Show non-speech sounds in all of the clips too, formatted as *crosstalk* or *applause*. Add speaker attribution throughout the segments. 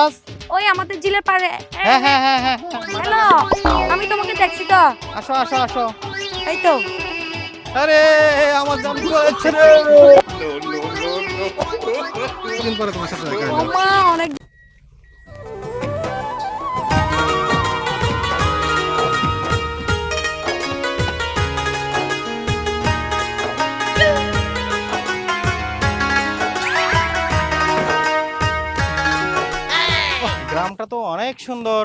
Speaker 1: গাছ
Speaker 2: ওই আমাদের জিলে পারে
Speaker 1: হ্যাঁ হ্যাঁ হ্যাঁ হ্যাঁ হ্যাঁ।
Speaker 2: হ্যালো আমি তোমাকে দেখছি তো
Speaker 1: আসো আসো আসো
Speaker 2: এই তো
Speaker 1: আরে আমার দাম করেছে রে
Speaker 2: অনেক
Speaker 1: সুন্দর।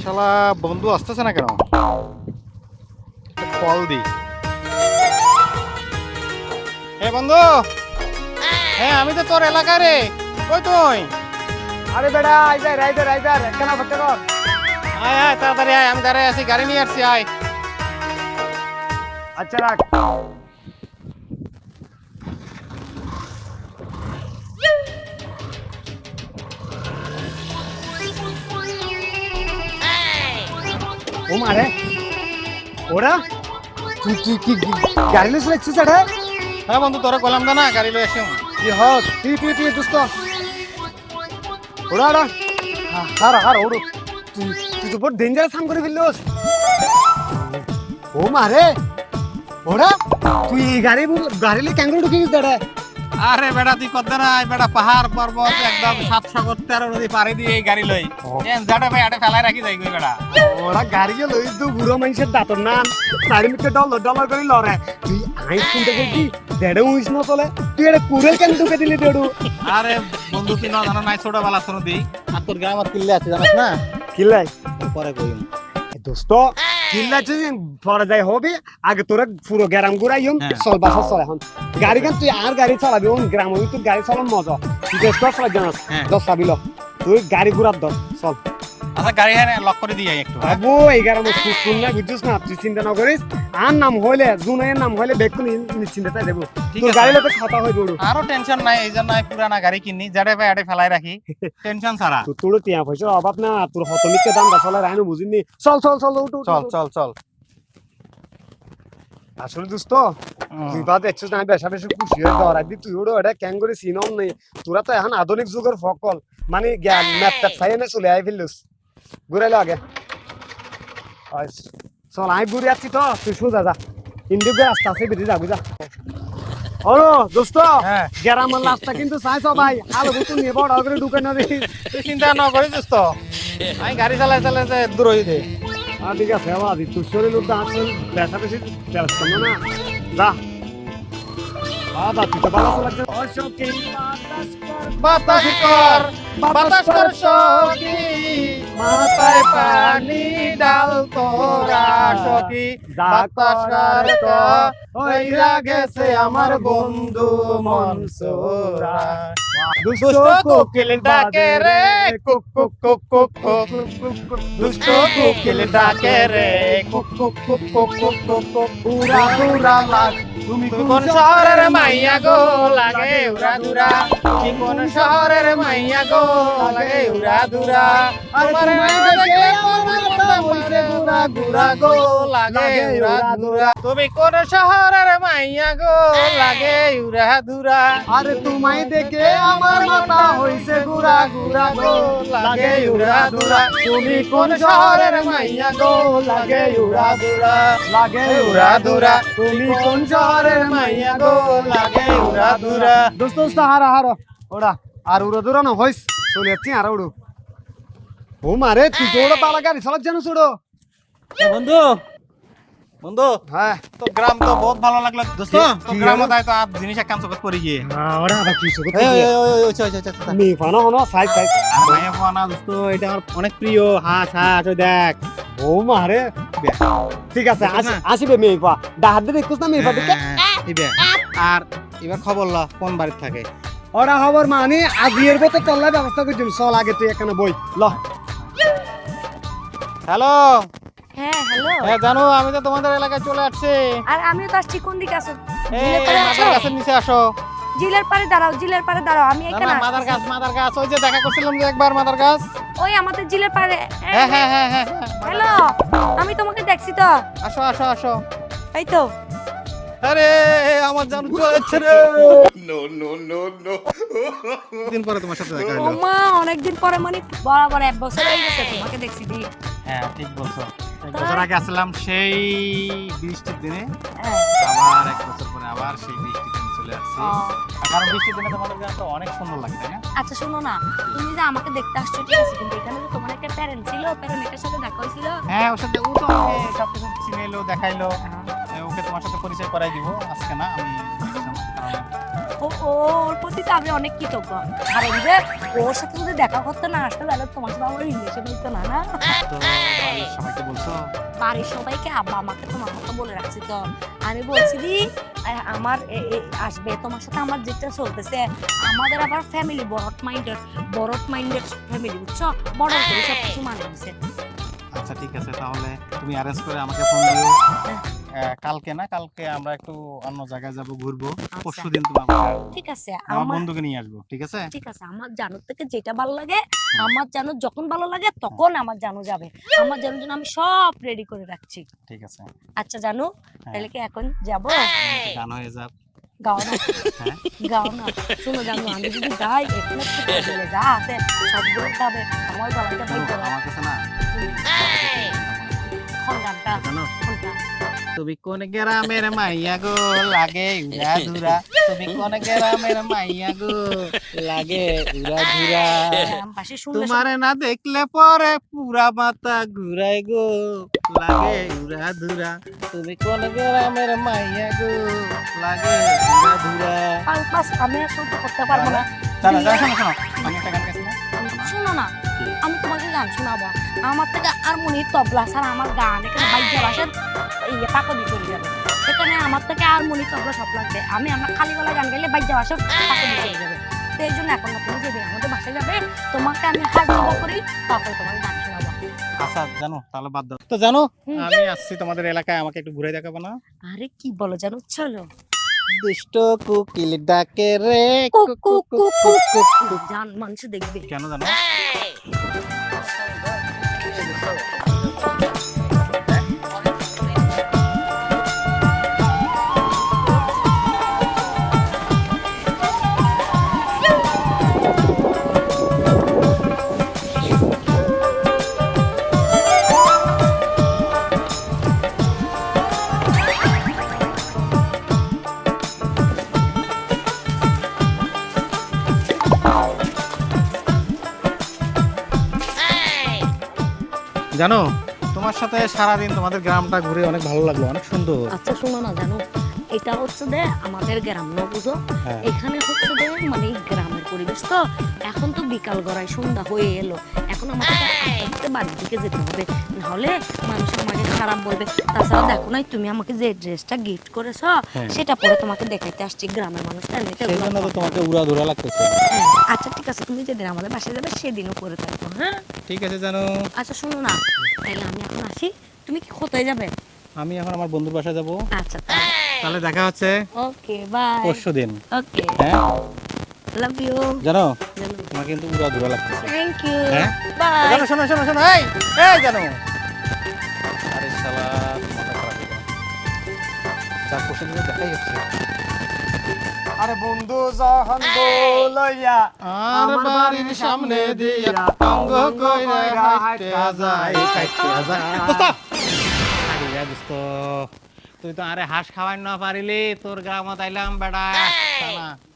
Speaker 1: শালা বন্ধু আসতেছে না কেন? কল দি। এ বন্ধু! হ্যাঁ আমি তো তোর এলাকা রে। কই তুই?
Speaker 3: আরে বেটা আইদার আইদার আইদার কেন করতে কর।
Speaker 1: আয় আয় তাড়াতাড়ি আয় আমি দাঁড়ায় আছি গাড়ি নিয়ে আসছি আয়।
Speaker 3: আচ্ছা রাখ। ও মারে ওরা? তুই তুই কি গাড়ি লইছ লাগছিস এটা
Speaker 1: হ্যাঁ? বন্ধু তোরা গলাম দা না গাড়ি লয়ে আসি।
Speaker 3: কি হস তুই তুই তুই দোস্ত ওরা ওরা? হার হার ওড়ো তুই তুই তো বড় ডেঞ্জারাস কাম করে ফেললোস ও মারে ওরা? তুই গাড়ি গাড়ি লে ক্যাঙ্গুরু ঢুকে গেছিস দাঁড়া
Speaker 1: আরে বেটা তুই কত না বেটা পাহাড় পর্বত একদম সাত সাগর তেরো নদী পাড়ি দিয়ে এই গাড়ি লই। ভাই আটে ফেলাই রাখি যাই কই বেটা।
Speaker 3: ওরা গাড়ি লই তো বুড়ো মানুষের দাঁতর না চারি মিটার ডলার ডলার করে লড়ে। তুই আই শুনতে গেছি দেড়ে উইস না চলে তুই এটা কুড়ে কেন ঢুকে দিলি দেড়ু?
Speaker 1: আরে বন্ধু তুই না জানো নাই ছোট বেলা শুনো দি আর তোর গ্রাম আর কিল্লে আছে জানাস না?
Speaker 3: কিল্লাই
Speaker 1: পরে কই
Speaker 3: দোস্ত কিল্লাই যদি পরে যাই হবে আগে তোরা পুরো গ্রাম ঘুরাইম
Speaker 1: হ্যাঁ।
Speaker 3: চল বাসা চল এখন গাড়ি কেন তুই আর গাড়ি চালাবি ওন গ্রাম হবি তুই গাড়ি চালান মজা তুই বেশ কর চালাই জানাস
Speaker 1: হ্যাঁ।
Speaker 3: দশ চাবিল তুই গাড়ি ঘুরার দশ চল
Speaker 1: আচ্ছা গাড়ি হ্যাঁ লক করে দিয়ে একটু হ্যাঁ?
Speaker 3: বাবু এই গ্রামে সুস্থ না বুঝছিস না তুই চিন্তা না করিস আর নাম হইলে জুনের নাম হইলে বেকুন নিশ্চিন্তে তাই দেবো। তোর গাড়ি লোকে খাতা হয়ে বড়
Speaker 1: আরও টেনশন নাই এই জন্য পুরানা গাড়ি কিনি জাডে ভাই আটে ফেলাই রাখি। *laughs* টেনশন ছাড়া।
Speaker 3: তোর তোর টিয়া পয়সার অভাব না তোর হতমিককে দাম চলে বুঝিনি। চল চল চল উঠ উঠ,
Speaker 1: চল
Speaker 3: উঠ।
Speaker 1: চল চল।
Speaker 3: আসলে দোস্ত তুই বাদ দেখছিস না আমি বেশা বেশি খুশি হয়ে দৌড়াই দি তুই ওড়ো এটা ক্যাং করে সিনও নেই। তোরা তো এখন আধুনিক যুগের ফকল। মানে জ্ঞান ম্যাপ ট্যাপ চলে আই ফেললুস ঘুরাইলো আগে। আইস। চল আমি ঘুরে যাচ্ছি তো তুই সোজা যা ইন্ডিক রাস্তা আছে বেরিয়ে যাবি যা। ওরো দোস্ত
Speaker 1: হ্যাঁ।
Speaker 3: গ্রামের রাস্তা কিন্তু চাইছ ভাই আলো বুতু নিয়ে বড় করে ঢুকে না
Speaker 1: তুই চিন্তা ন করিস তো আমি গাড়ি চালাই চালাই যে দূর হয়ে দে
Speaker 3: আর ঠিক আছে আবার দি তুই শরীর লোক আসছেন ব্যথা বেশি ব্যস্ত না। যা। বাবা তুই তো ভালো লাগছে অশোকে
Speaker 1: বাতাস কর বাতাস কর মাথায় পানি ডাল তোরা আমার বন্ধু মনসুরা। দুষ্ট ডাকে রে মাইয়া গো? লাগে উড়া দুরা কোন শহরের মাইয়া গো? লাগে উড়া দুরা। আমার দেখলে আমার মাথা হইছে গুড়া গুড়া গো লাগে উড়া দুরা। তুমি কোন শহরের মাইয়া গো? লাগে উড়া দুরা।
Speaker 3: আরে তোমায় দেখে আমার মাথা হইছে গুড়া গুড়া গো।
Speaker 1: লাগে উড়া দুরা। তুমি কোন শহরের মাইয়া গো? লাগে উড়া দুরা।
Speaker 3: লাগে
Speaker 1: উড়া দুরা। তুমি কোন শহরের মাইয়া গো? লাগে উড়া দুরা।
Speaker 3: দোস্ত হারা হারা। ওরা আর উড়ো দূরা না হইস চলে যাচ্ছি আর উড়ো ও মারে তুই তো ওরা পালা গাড়ি চালাত জানো ছোড়ো
Speaker 1: বন্ধু বন্ধু
Speaker 3: হ্যাঁ
Speaker 1: তো গ্রাম তো বহুত ভালো লাগল দোস্ত তো গ্রামে তাই তো আর জিনিস এক কাম চোখে পড়ে গিয়ে
Speaker 3: ওরা আবার কি চোখে
Speaker 1: এই, এই, এই, এই, ওইছে, ওইছে, ওইছে, ওইছে।
Speaker 3: ফানো হনো সাইড সাইড
Speaker 1: আর মাইয়া দোস্ত এটা আমার অনেক প্রিয় হাঁস হাঁস ওই দেখ
Speaker 3: ও মারে ঠিক আছে? আসিবে মেয়ে পা ডাহাত দিয়ে দেখছিস না মেয়ে পা দেখে
Speaker 1: হ্যাঁ, দিবে। আর এবার খবর ল কোন বাড়ির থাকে
Speaker 3: ওরা খবর মানে আজিয়ের মতো চল্লার ব্যবস্থা করছিস চল আগে তুই এখানে বই। ল।
Speaker 1: হ্যালো?
Speaker 2: হ্যাঁ হ্যালো।
Speaker 1: হ্যাঁ জানো আমি তো তোমাদের এলাকায় চলে আসছি।
Speaker 2: আর আমিও তো আসছি। কোন দিকে
Speaker 1: গাছের নিচে আসো।
Speaker 2: জিলের পারে দাঁড়াও জিলের পারে দাঁড়াও আমি এখানে
Speaker 1: মাদার গাছ মাদার গাছ। ওই যে দেখা করছিলাম যে একবার মাদার গাছ।
Speaker 2: ওই আমাদের জিলের পারে
Speaker 1: হ্যাঁ হ্যাঁ হ্যাঁ হ্যাঁ হ্যাঁ।
Speaker 2: হ্যালো আমি তোমাকে দেখছি তো।
Speaker 1: আসো আসো আসো।
Speaker 2: এই তো।
Speaker 1: আরে আমার জান চলেছে রে। দিন পরে তোমার সাথে দেখা হলো?
Speaker 2: মা অনেকদিন পরে মানে বরাবর এক বছর হয়ে গেছে তোমাকে দেখছি দি।
Speaker 1: হ্যাঁ ঠিক বলছো। এক বছর আগে আসলাম সেই বৃষ্টির দিনে
Speaker 2: হ্যাঁ,
Speaker 1: আবার এক বছর পরে আবার সেই বৃষ্টির দিনে চলে আসছি। কারণ বৃষ্টির দিনে গ্রামটা অনেক সুন্দর লাগে তাই না?
Speaker 2: আচ্ছা শোনো না তুমি যে আমাকে দেখতে আসছো ঠিক আছে কিন্তু এখানে যে তোমার একটা প্যারেন্ট ছিল প্যারেন্টের সাথে দেখা হয়েছিল?
Speaker 1: হ্যাঁ ওর সাথে ও তো আমাকে সবকিছু চিনাইলো দেখাইলো। ওকে তোমার সাথে পরিচয় করাই দিব আজকে না আমি
Speaker 2: ওর প্রতি তো আমি অনেক কৃতজ্ঞ। কারণ যে ওর সাথে যদি দেখা করতে না আসতে তাহলে তোমার সাথে আমার রিলেশন হইতো না না?
Speaker 1: সবাইকে বলছো?
Speaker 2: বাড়ির সবাইকে আব্বা আমাকে তোমার কথা বলে রাখছি তো। আমি বলছি দি আমার আসবে তোমার সাথে আমার যেটা চলতেছে আমাদের আবার family broad minded broad minded family বুঝছ? বড় করে সব কিছু মানে
Speaker 1: আচ্ছা ঠিক আছে তাহলে তুমি অ্যারেঞ্জ করে আমাকে ফোন দিও। আহ, কালকে না কালকে আমরা একটু অন্য জায়গায় যাব ঘুরবো। পরশু দিন তুমি আমাকে
Speaker 2: ঠিক আছে
Speaker 1: আমার বন্ধুকে নিয়ে আসব ঠিক আছে?
Speaker 2: ঠিক আছে আমার জানো থেকে যেটা ভালো লাগে আমার জানো যখন ভালো লাগে তখন আমার জানো যাবে। আমার জানো জন্য আমি সব রেডি করে রাখছি।
Speaker 1: ঠিক আছে।
Speaker 2: আচ্ছা জানো
Speaker 1: হ্যাঁ,
Speaker 2: তাহলে কি এখন যাব?
Speaker 1: একটু গান হয়ে যাক।
Speaker 2: গাও না।
Speaker 1: হ্যাঁ।
Speaker 2: গাও না। শুনো জানো আমি যদি গাই এখানে যা আছে সবগুলো গাবে আমার গলাটা বলতে
Speaker 1: আমার কাছে না।
Speaker 2: কোন গানটা?
Speaker 1: জানো।
Speaker 2: কোনটা?
Speaker 1: তুমি কোন গ্রামের মাইয়া গো? লাগে উড়া ধুরা। তুমি কোন গ্রামের মাইয়া গো? লাগে উড়া ধুরা। তোমারে না দেখলে পরে পুরা মাথা ঘুরাই গো। লাগে উড়া ধুরা। তুমি কোন গ্রামের মাইয়া গো? লাগে উড়া ধুরা।
Speaker 2: পাঁচ আমি আর সহ্য করতে পারব না।
Speaker 1: জানো জানো শোনো শোনো। আমি একটা গান গাইছি না?
Speaker 2: শুনো না।
Speaker 1: কি?
Speaker 2: গান শোনাবো। আমার থেকে আর মনে তবলা ছাড়া আমার গান এখানে বাসের ইয়ে দিয়ে চলে যাবে। এখানে আমার থেকে আর মনে তবলা সব লাগবে। আমি আমার খালি গলা গান গাইলে বাইক বাসের পাকো দিয়ে চলে যাবে। তো এই জন্য এখন তুমি যেদিন আমাদের বাসায় যাবে তোমাকে আমি জবা করি তারপরে তোমাকে গান শোনাবো।
Speaker 1: আচ্ছা জানো তাহলে বাদ দাও। তো জানো। আমি আসছি তোমাদের এলাকায় আমাকে একটু ঘুরে দেখাবো না?
Speaker 2: আরে কি বলো জানো চলো।
Speaker 1: দুষ্ট কুকিল ডাকে রে
Speaker 2: কুক কুক কুক কুক কুক। জান মানুষ দেখবে।
Speaker 1: কেন জানো? জানো? তোমার সাথে সারাদিন তোমাদের গ্রামটা ঘুরে অনেক ভালো লাগল অনেক সুন্দর।
Speaker 2: আচ্ছা শোনো না জানো? এটা হচ্ছে যে আমাদের গ্রাম না বুঝো
Speaker 1: হ্যাঁ।
Speaker 2: এখানে হচ্ছে যে মানে পরিবেশ তো এখন তো বিকাল গড়ায় সন্ধ্যা হয়ে এলো। এখন আমাকে বাড়ির দিকে যেতে হবে। নাহলে মানুষ আমাকে খারাপ বলবে। তাছাড়া দেখো নাই তুমি আমাকে যে ড্রেসটা গিফট করেছ
Speaker 1: হ্যাঁ।
Speaker 2: সেটা পরে তোমাকে দেখাইতে আসছি গ্রামের মানুষ
Speaker 1: তোমাকে উড়া ধুরা লাগতেছে।
Speaker 2: হ্যাঁ, আচ্ছা ঠিক আছে তুমি যেদিন আমাদের বাসায় যাবে সেদিনও করে থাকব হ্যাঁ?
Speaker 1: ঠিক আছে জানো।
Speaker 2: আচ্ছা শোনো না। তাহলে আমি এখন আসি। তুমি কি কোথায় যাবে?
Speaker 1: আমি এখন আমার বন্ধুর বাসায় যাব।
Speaker 2: আচ্ছা
Speaker 1: তাহলে। দেখা হচ্ছে।
Speaker 2: Okay bye.
Speaker 1: পরশু দিন
Speaker 2: ওকে।
Speaker 1: হ্যাঁ?
Speaker 2: লাভ ইউ
Speaker 1: জানো তোমার কিন্তু উড়া ধুরা লাগতেছে।
Speaker 2: থ্যাংক ইউ
Speaker 1: হ্যাঁ?
Speaker 2: বাই
Speaker 1: জানো শোনো শোনো শোনো এই এই জানো। আরে শালা মাথা খারাপ হয়ে গেল। যা দেখাই হচ্ছে
Speaker 3: আরে বন্ধু যখন
Speaker 1: আর বাড়ির সামনে দিয়া অঙ্গ কইরা যায় যায়। দোস্ত! আরে দোস্ত তুই তো আরে হাঁস খাওয়াই না পারিলি তোর গ্রামত আইলাম বেড়া।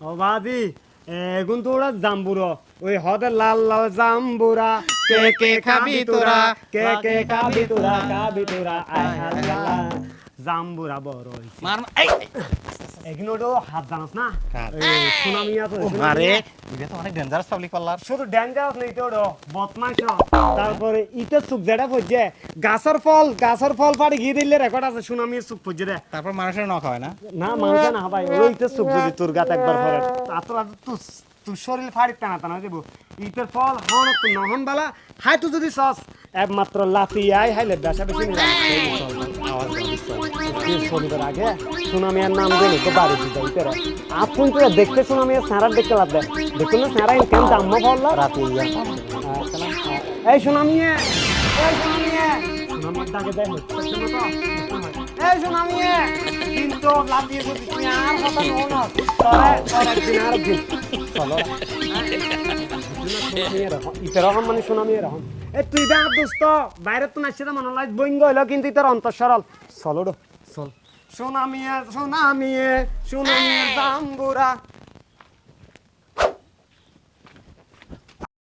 Speaker 3: ও বাদি এগুন তোরা জাম্বুরো ওই হদের লাল লাল জাম্বুরা। কে কে খাবি তোরা কে কে খাবি তোরা খাবি তোরা আয় আল্লাহ। জাম্বুরা বড়
Speaker 1: মার এই,
Speaker 3: এগুলো হাত জানাস না? সুনামি আছে
Speaker 1: আরে এটা তো অনেক ডেঞ্জারাস পাবলিক পাল্লার
Speaker 3: শুধু ডেঞ্জারাস নেই তো বদমাইশ। তারপরে ইতে চুপ যেটা পড়ছে গাছের ফল গাছের ফল পাড়ি গিয়ে দিলে রেকর্ড আছে সুনামি চুপ পড়ছে রে।
Speaker 1: তারপর মানুষের নখ হয় না?
Speaker 3: না মানুষ না ভাই ওই ইতে চুপ যদি তোর গাত একবার পরে *laughs* তারপর আর তুই শরীর ফাড়ি টানা টানা দেবো। ইটের ফল হন তো নহন বালা। হাই তুই যদি সস একমাত্র লাফি আই হাইলে বেসা বেশি
Speaker 1: আওয়াজ
Speaker 3: আগে সুনামিয়ার নাম দিলে তো বাড়ি দিতে ইতেরা আপন তুই দেখতে সুনামিয়ার সারা দেখতে লাগবে। দেখুন না সারা ইনকাম দাম্ম বললা রাতে এই সুনামিয়ে এই সুনামিয়ে। সুনামিয়ার দাগে দেয় হচ্ছে না চলো ইতার রকম মানে শোনা মিয়ে রকম এ তুই দা দোস্ত বাইরে তো নাচছে মনে লাইট বইঙ্গ হইল কিন্তু ইতার অন্তর সরল চলো। চল। সোনা মিয়ে সোনা মিয়ে সোনা মিয়ে জাম্বুরা